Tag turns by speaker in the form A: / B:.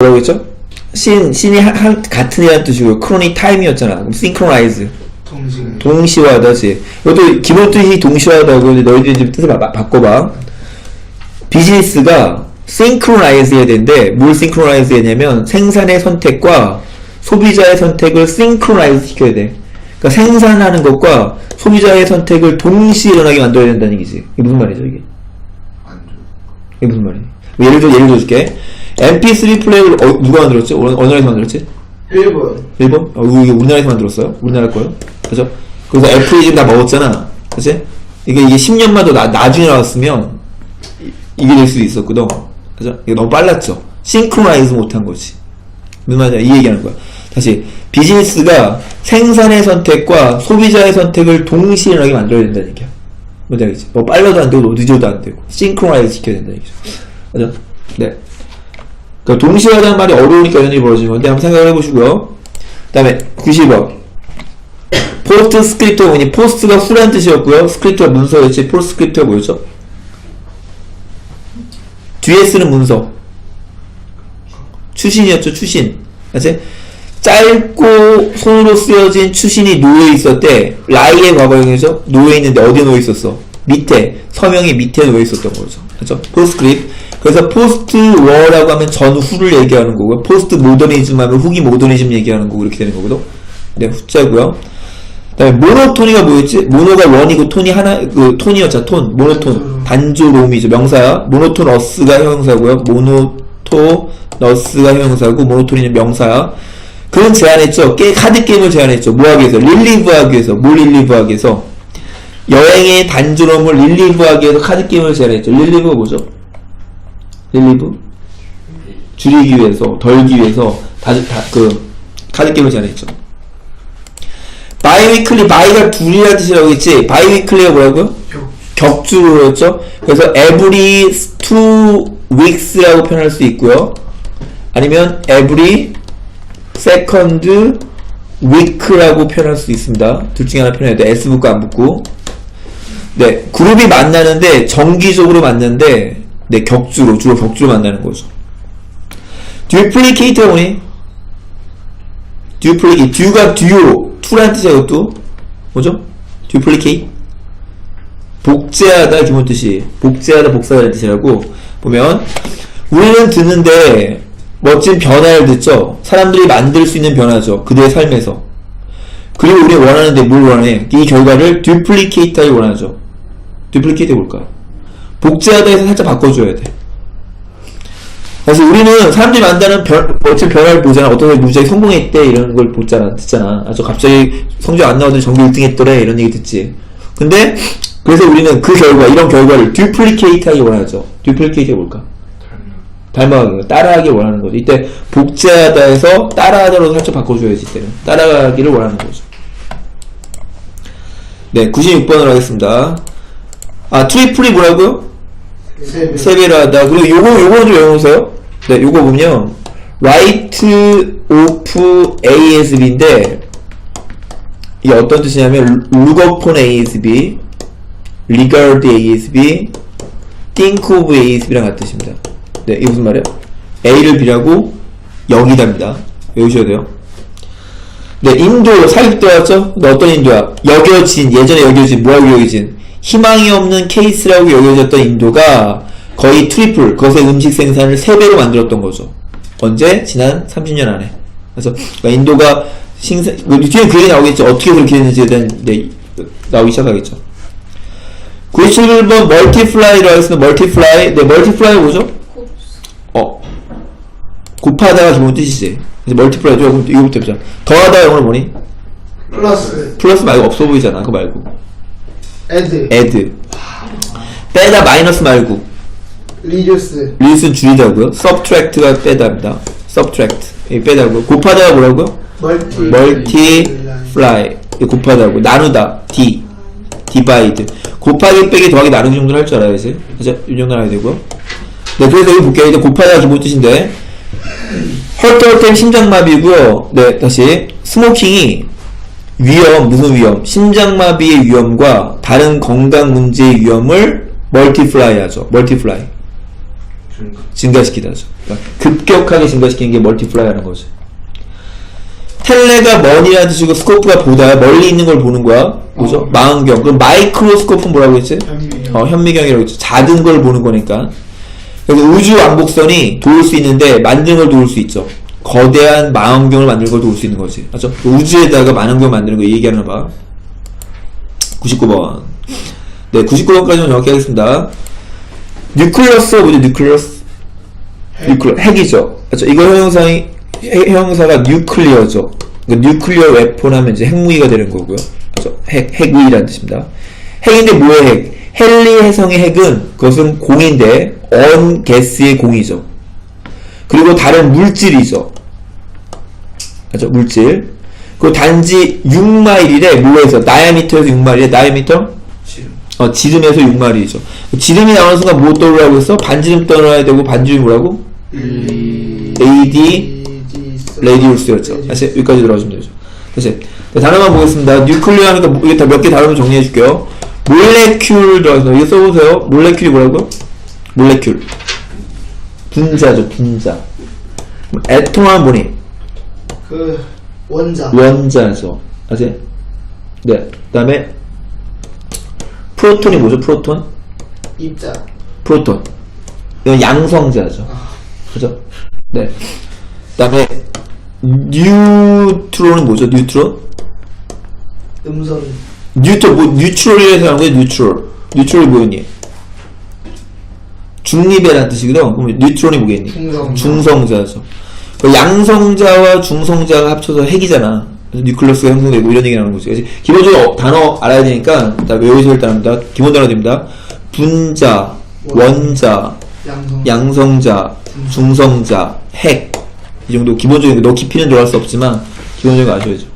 A: 뭐라고 했죠? 신, 신이 한, 한- 같은 이라는 뜻이고요. 크로닉 타임이었잖아. 그럼 synchronize.
B: 동시에
A: 동시화하다 지. 이것도 기본 뜻이 동시화하다고 이제 너희들이 좀 뜻을 바, 바꿔봐. 비즈니스가 synchronize 해야 되는데 뭘 synchronize 해야냐면 생산의 선택과 소비자의 선택을 synchronize 시켜야 돼. 그러니까 생산하는 것과 소비자의 선택을 동시에 일어나게 만들어야 된다는 얘기지. 이게 무슨 말이죠, 이게? 이게 무슨 말이야? 예를 들어, 예를 들어줄게. MP3 플레이어를 어, 누가 만들었지? 어느, 어느 나라에서 만들었지?
B: 1번
A: 일본? 어, 이게 우리나라에서 만들었어요? 우리나라 거요? 그죠? 그래서 애플이 지금 다 먹었잖아. 그치? 이게, 이게 10년만 더 나, 나중에 나왔으면, 이- 이게 될 수도 있었거든. 그죠? 이게 너무 빨랐죠? 싱크로나이즈 못한 거지. 무슨 말이냐? 이 얘기하는 거야. 다시, 비즈니스가 생산의 선택과 소비자의 선택을 동시에 일어나게 만들어야 된다는 얘기야. 뭔지 알겠지? 뭐 빨라도 안 되고, 뭐 늦어도 안 되고. 싱크로나이즈 시켜야 된다는 얘기죠. 그죠? 네. 그러니까 동시에 하자는 말이 어려우니까 일이 벌어지는 건데 한번 생각을 해보시고요. 그 다음에 90번 포스트 스크립트가 뭐니? 포스트가 후라는 뜻이었고요. 스크립트가 문서였지. 포스트 스크립트가 뭐였죠? 뒤에 쓰는 문서 추신이었죠. 추신 맞지? 짧고 손으로 쓰여진 추신이 놓여 있었대. 라이의 과거형이죠. 놓여 있는데 어디에 놓여 있었어? 밑에 서명이 밑에 놓여 있었던 거죠. 그렇죠? 포스트스크립트. 그래서 포스트 워라고 하면 전후를 얘기하는 거고요. 포스트 모더니즘 하면 후기 모더니즘 얘기하는 거고 이렇게 되는 거거든. 네, 후자고요. 그다음에 모노톤이가 뭐였지? 모노가 원이고 톤이 하나 그 톤이었죠. 톤. 모노톤. 단조로움이죠. 명사야. 모노톤어스가 형용사고요. 모노토너스가 형용사고 모노톤이는 명사야. 그는 제안했죠. 게, 카드 게임을 제안했죠. 뭐 하기 위해서? 릴리브 하기 위해서. 뭘 릴리브 하기 위해서? 여행의 단조로움을 릴리브 하기 위해서 카드 게임을 제안했죠. 릴리브가 뭐죠? 릴리브? 줄이기 위해서, 덜기 위해서, 다, 다, 그, 카드 게임을 제안했죠. 바이위클리, 바이가 둘이라는 뜻이라고 했지, 바이위클리가 뭐라고요?
B: 격
A: 격주로였죠? 그래서 every two weeks라고 표현할 수 있고요. 아니면 every second week라고 표현할 수 있습니다. 둘 중에 하나 표현해야 돼. S 붙고 안 붙고. 네, 그룹이 만나는데 정기적으로 만나는데 네, 격주로 주로 격주로 만나는 거죠. duplicate가 뭐니? duplicate, du가 듀오, 투라는 뜻이야 이것도 뭐죠? duplicate 복제하다 기본 뜻이 복제하다 복사하다는 뜻이라고 보면 우리는 듣는데 멋진 변화를 듣죠. 사람들이 만들 수 있는 변화죠. 그들의 삶에서. 그리고 우리가 원하는데 뭘 원해? 이 결과를 duplicate하기 원하죠. Duplicate 뭘까? 복제하다 해서 살짝 바꿔줘야 돼. 그래서 우리는 사람들이 만드는 변, 변화를 보잖아. 어떤 사람이 무지하게 성공했대. 이런 걸 보잖아. 듣잖아. 아, 저 갑자기 성적 안 나오더니 전교 1등 했더래. 이런 얘기 듣지. 근데, 그래서 우리는 그 결과, 이런 결과를 duplicate 하기 원하죠. duplicate가 뭘까? 닮아가기, 따라하기 원하는 거죠. 이때 복제하다 해서 따라하다로 살짝 바꿔줘야지, 이때는. 따라가기를 원하는 거죠. 네, 96번으로 하겠습니다. 아, 트리플이 뭐라고요?
B: 세배
A: 세배를 하다. 그리고 요거, 요거 좀 외워놓으세요. 네, 요거 보면, right of ASB인데, 이게 어떤 뜻이냐면, look upon ASB, regard ASB, think of ASB랑 같은 뜻입니다. 네, 이게 무슨 말이에요? A를 B라고 여기답니다. 외우셔야 돼요. 네, 인도 사입 들어왔죠? 근데 어떤 인도야? 여겨진, 예전에 여겨진, 뭐하고 여겨진? 희망이 없는 케이스라고 여겨졌던 인도가 거의 트리플, 그것의 음식 생산을 3배로 만들었던 거죠. 언제? 지난 30년 안에. 그래서 그러니까 인도가 생산, 그 뒤에 그 얘기 나오겠죠. 어떻게 그렇게 됐는지에 대한 네, 나오기 시작하겠죠. 97번 멀티플라이라고 했습니다. 멀티플라이. 네, 멀티플라이 뭐죠? 어. 곱하다가 기본 뜻이지. 이제 멀티플라이죠. 그럼 이거부터 해보자. 더하다 영어로 뭐니?
B: 플러스
A: 플러스 말고 없어 보이잖아. 그거 말고.
B: 애드
A: add. 빼다 마이너스 말고.
B: 리듀스
A: 리스는 줄이자고요. subtract가 빼다입니다. subtract. 이 빼다고요. 곱하다가 뭐라고요?
B: 멀티
A: multiply. 이 곱하다고. 나누다. d. divide. 곱하기 빼기 더하기 나누기 정도는 할 줄 알아야지. 그죠? 이 정도는 알아야 되고요. 네, 그래서 여기 볼게요. 이제 곱하다가 기본 뜻인데. 헐떡헐떡 심장마비고요. 네, 다시. 스모킹이 위험, 무슨 위험? 심장마비의 위험과 다른 건강 문제의 위험을 멀티플라이 하죠. 멀티플라이.
C: 증가.
A: 증가시키다죠. 그러니까 급격하게 증가시키는 게 멀티플라이라는 거죠. 텔레가 먼이라는 뜻이고 스코프가 보다 멀리 있는 걸 보는 거야. 뭐죠?
B: 어.
A: 망원경. 그럼 마이크로스코프는 뭐라고 했지?
B: 현미경.
A: 어, 현미경이라고 했죠. 작은 걸 보는 거니까. 그래서 우주 왕복선이 도울 수 있는데 걸 도울 수 있죠. 거대한 망원경을 만드는 걸 도울 수 있는 거지. 맞죠? 우주에다가 망원경 만드는 거 얘기하는 봐. 99번. 네, 99번까지는 정확히 하겠습니다. 뉴클러스 뭐죠? 뉴클러스? 뉴클리어 핵이죠. 그렇죠. 이거 형용사이 해- 형용사가 뉴클리어죠. 그 뉴클리어 웨폰 하면 이제 핵무기가 되는 거고요. 그렇죠. 핵 핵무기라는 뜻입니다. 핵인데 뭐의 핵? 헨리 해성의 핵은 그것은 공인데 언 게스의 공이죠. 그리고 다른 물질이죠. 그렇죠. 물질. 그리고 단지 6마일이래 뭐에서 다이아미터에서 6마일이래 다이아미터
C: 지름.
A: 어, 지름에서 6마리죠. 지름이 나오는 순간 뭐 떠오르라고 했어? 반지름 떠나야 되고, 반지름이 뭐라고? AD 레디우스였죠. 다시 여기까지 들어가시면 되죠. 다시. 네, 단어만 보겠습니다. 뉴클리어 하니까 뭐- 이게 다 몇개 다르면 정리해 줄게요. 몰레큘 들어가서 이거 써보세요. 몰레큘이 뭐라고? 몰레큘. 분자죠, 분자. 애통하면 뭐니?
B: 그 원자.
A: 원자죠. 아세요? 네. 그 다음에 프로톤이 뭐죠? 프로톤?
B: 입자.
A: 프로톤. 이건 양성자죠. 그죠? 네. 그 다음에, 뉴트론은 뭐죠? 뉴트론?
B: 음선.
A: 뉴트, 뭐, 뉴트럴이라서 하는 거예요? 뉴트럴. 뉴트럴이 뭐였니? 중립이라는 뜻이거든? 그럼 뉴트론이 뭐겠니?
B: 중성자.
A: 중성자죠. 그 양성자와 중성자가 합쳐서 핵이잖아. 그래서 뉴클리어스가 형성되고 이런 얘기 나오는 거지. 그래서 기본적으로 단어 알아야 되니까 다 외우셔야 일단 합니다. 기본 단어 됩니다. 분자, 원자,
B: 양성.
A: 양성자, 중성자, 핵. 이 정도 기본적인 거, 너 깊이는 들어갈 수 없지만, 기본적인 거 아셔야죠.